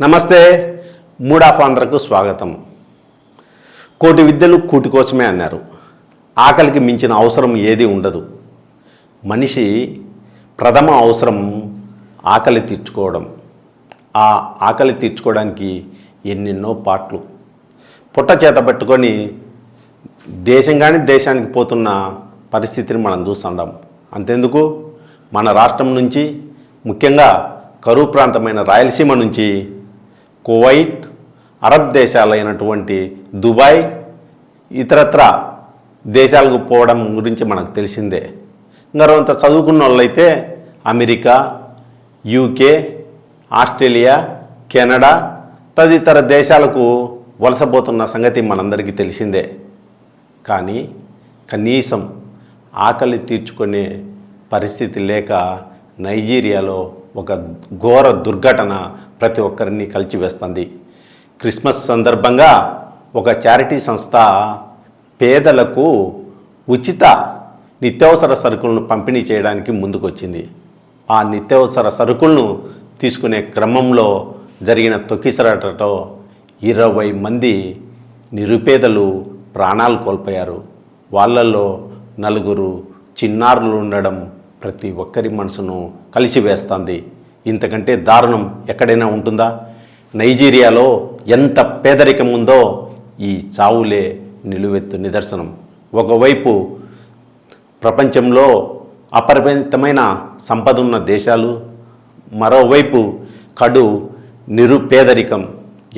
నమస్తే. మూడాఫ్ ఆంధ్రకు స్వాగతం. కోటి విద్యలు కూటి కోసమే అన్నారు. ఆకలికి మించిన అవసరం ఏది ఉండదు. మనిషి ప్రథమ అవసరం ఆకలి తీర్చుకోవడం. ఆ ఆకలి తీర్చుకోవడానికి ఎన్నెన్నో పాటలు. పుట్ట చేత పట్టుకొని దేశం కానీ దేశానికి పోతున్న పరిస్థితిని మనం చూస్తుండం అంతెందుకు? మన రాష్ట్రం నుంచి ముఖ్యంగా కరువు ప్రాంతమైన రాయలసీమ నుంచి కువైట్ అరబ్ దేశాలైనటువంటి దుబాయ్ ఇతరత్ర దేశాలకు పోవడం గురించి మనకు తెలిసిందే. ఇంకొంత చదువుకున్న వాళ్ళైతే అమెరికా యూకే ఆస్ట్రేలియా కెనడా తదితర దేశాలకు వలసపోతున్న సంగతి మనందరికీ తెలిసిందే. కానీ కనీసం ఆకలి తీర్చుకునే పరిస్థితి లేక నైజీరియాలో ఒక ఘోర దుర్ఘటన ప్రతి ఒక్కరిని కలిచివేస్తుంది క్రిస్మస్ సందర్భంగా ఒక చారిటీ సంస్థ పేదలకు ఉచిత నిత్యావసర సరుకులను పంపిణీ చేయడానికి ముందుకొచ్చింది. ఆ నిత్యావసర సరుకులను తీసుకునే క్రమంలో జరిగిన తొక్కిసరాటతో ఇరవై మంది నిరుపేదలు ప్రాణాలు కోల్పోయారు. వాళ్ళల్లో నలుగురు చిన్నారులు ఉండడం ప్రతి ఒక్కరి మనసును కలిసివేస్తుంది. ఇంతకంటే దారుణం ఎక్కడైనా ఉంటుందా? నైజీరియాలో ఎంత పేదరికం ఉందో ఈ చావులే నిలువెత్తు నిదర్శనం. ఒకవైపు ప్రపంచంలో అపరిమితమైన సంపద ఉన్న దేశాలు మరోవైపు కడు నిరుపేదరికం.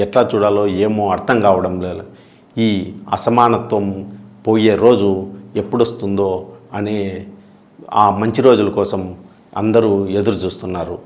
ఎట్లా చూడాలో ఏమో అర్థం కావడం లేదు. ఈ అసమానత్వం పోయే రోజు ఎప్పుడొస్తుందో అనే ఆ మంచి రోజుల కోసం అందరూ ఎదురు చూస్తున్నారు